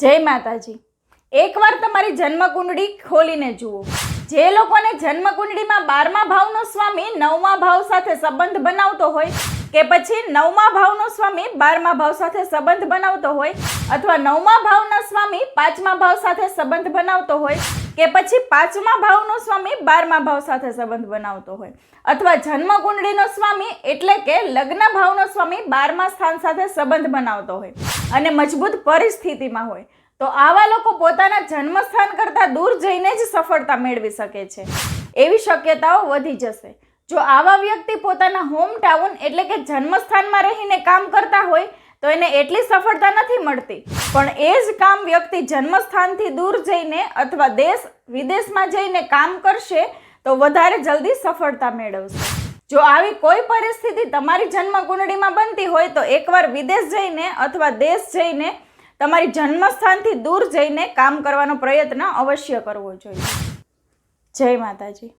જય માતાજી. એકવાર તમારી જન્મકુંડળી ખોલીને જુઓ. જે લોકોને જન્મકુંડળીમાં બારમા ભાવનો સ્વામી નવમા ભાવ સાથે સંબંધ બનાવતો હોય કે પછી નવમા ભાવનો સ્વામી બારમા ભાવ સાથે સંબંધ બનાવતો હોય અથવા નવમા ભાવના સ્વામી પાંચમા ભાવ સાથે સંબંધ બનાવતો હોય કે પછી પાંચમા ભાવનો સ્વામી બારમા ભાવ સાથે સંબંધ બનાવતો હોય અથવા જન્મકુંડળીનો સ્વામી એટલે કે લગ્ન ભાવનો સ્વામી બારમા સ્થાન સાથે સંબંધ બનાવતો હોય. અને મજબૂત પરિસ્થિતિમાં હોય. તો આવા લોકો પોતાના જન્મસ્થાન કરતાં દૂર જઈને જ સફળતા મેળવી શકે છે. એવી શક્યતાઓ વધી જશે. જો આવા વ્યક્તિ પોતાના હોમ ટાઉન એટલે કે જન્મસ્થાનમાં રહીને કામ કરતા હોય, તો એને એટલી સફળતા નથી મળતી. પણ એ જ કામ વ્યક્તિ જન્મસ્થાનથી દૂર જઈને અથવા દેશ વિદેશમાં જઈને કામ કરશે, તો વધારે જલ્દી સફળતા મેળવશે. જો આવી કોઈ પરિસ્થિતિ તમારી જન્મકુંડળીમાં બનતી હોય તો એકવાર વિદેશ જઈને અથવા દેશ જઈને તમારી જન્મસ્થાનથી દૂર જઈને કામ કરવાનો પ્રયત્ન અવશ્ય કરવો જોઈએ. જય માતાજી.